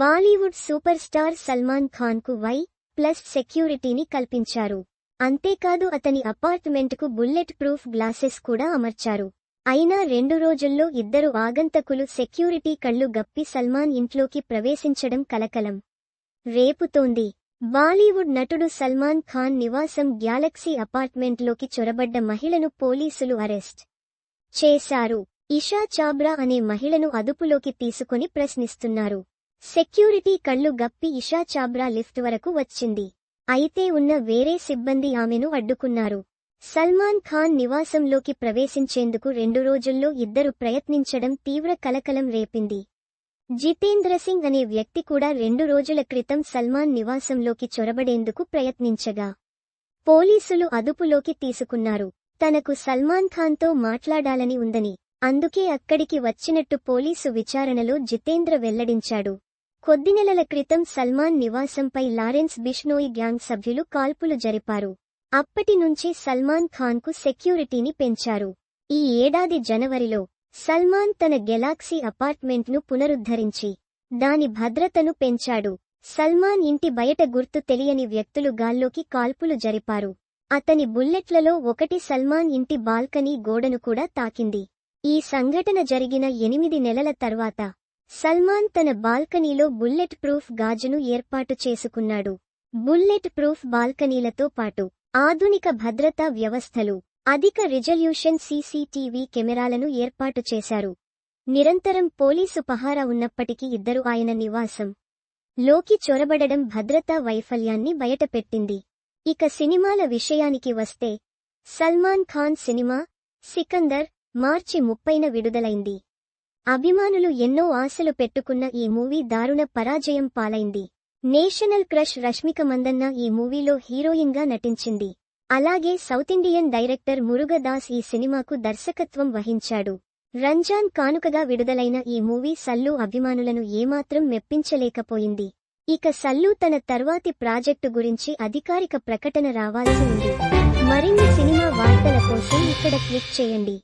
Bollywood super star Salman ఖాన్కు Y plus సెక్యూరిటీని కల్పించారు. అంతేకాదు అతని అపార్ట్మెంట్కు బుల్లెట్ ప్రూఫ్ గ్లాసెస్ కూడా అమర్చారు. అయినా రెండు రోజుల్లో ఇద్దరు ఆగంతకులు సెక్యూరిటీ కళ్ళు గప్పి సల్మాన్ ఇంట్లోకి ప్రవేశించడం కలకలం. రేపుతోంది. బాలీవుడ్ నటుడు సల్మాన్ ఖాన్ నివాసం గ్యాలక్సీ అపార్ట్మెంట్లోకి చొరబడ్డ మహిళను పోలీసులు అరెస్ట్ చేశారు. ఇషా చాబ్రా అనే మహిళను అదుపులోకి తీసుకుని ప్రశ్నిస్తున్నారు. సెక్యూరిటీ కళ్ళు గప్పి ఇషా చాబ్రా లిఫ్ట్ వరకు వచ్చింది. అయితే ఉన్న వేరే సిబ్బంది ఆమెను అడ్డుకున్నారు. సల్మాన్ ఖాన్ నివాసంలోకి ప్రవేశించేందుకు రెండు రోజుల్లో ఇద్దరు ప్రయత్నించడం తీవ్ర కలకలం రేపింది. జితేంద్ర సింగ్ అనే వ్యక్తి కూడా రెండు రోజుల క్రితం సల్మాన్ నివాసంలోకి చొరబడేందుకు ప్రయత్నించగా పోలీసులు అదుపులోకి తీసుకున్నారు. తనకు సల్మాన్ ఖాన్తో మాట్లాడాలని ఉందని అందుకే అక్కడికి వచ్చినట్టు పోలీసు విచారణలో జితేంద్ర వెల్లడించాడు. కొద్ది నెలల క్రితం సల్మాన్ నివాసంపై లారెన్స్ బిష్నోయి గ్యాంగ్ సభ్యులు కాల్పులు జరిపారు. అప్పటి నుంచి సల్మాన్ ఖాన్కు సెక్యూరిటీని పెంచారు. ఈ ఏడాది జనవరిలో సల్మాన్ తన గెలాక్సీ అపార్ట్మెంట్ను పునరుద్ధరించి దాని భద్రతను పెంచాడు. సల్మాన్ ఇంటి బయట గుర్తు తెలియని వ్యక్తులు గాల్లోకి కాల్పులు జరిపారు. అతని బుల్లెట్లలో ఒకటి సల్మాన్ ఇంటి బాల్కనీ గోడను కూడా తాకింది. ఈ సంఘటన జరిగిన ఎనిమిది నెలల తర్వాత సల్మాన్ తన బాల్కనీలో బుల్లెట్ ప్రూఫ్ గాజును ఏర్పాటు చేసుకున్నాడు. బుల్లెట్ ప్రూఫ్ బాల్కనీలతో పాటు ఆధునిక భద్రతా వ్యవస్థలు అధిక రిజల్యూషన్ సీసీటీవీ కెమెరాలను ఏర్పాటు చేశారు. నిరంతరం పోలీసు పహారా ఉన్నప్పటికీ ఇద్దరు ఆయన నివాసం. లోకి చొరబడడం భద్రతా వైఫల్యాన్ని బయటపెట్టింది. ఇక సినిమాల విషయానికి వస్తే సల్మాన్ ఖాన్ సినిమా సికందర్ మార్చి ముప్పైన విడుదలైంది. అభిమానులు ఎన్నో ఆశలు పెట్టుకున్న ఈ మూవీ దారుణ పరాజయం పాలైంది. నేషనల్ క్రష్ రష్మిక మందన్న ఈ మూవీలో హీరోయిన్గా నటించింది. అలాగే సౌత్ ఇండియన్ డైరెక్టర్ మురుగదాస్ ఈ సినిమాకు దర్శకత్వం వహించాడు. రంజాన్ కానుకగా విడుదలైన ఈ మూవీ సల్లు అభిమానులను ఏమాత్రం మెప్పించలేకపోయింది. ఇక సల్లు తన తర్వాతి ప్రాజెక్టు గురించి అధికారిక ప్రకటన రావాల్సి ఉంది. మరిన్ని సినిమా వార్తల కోసం ఇక్కడ క్లిక్ చేయండి.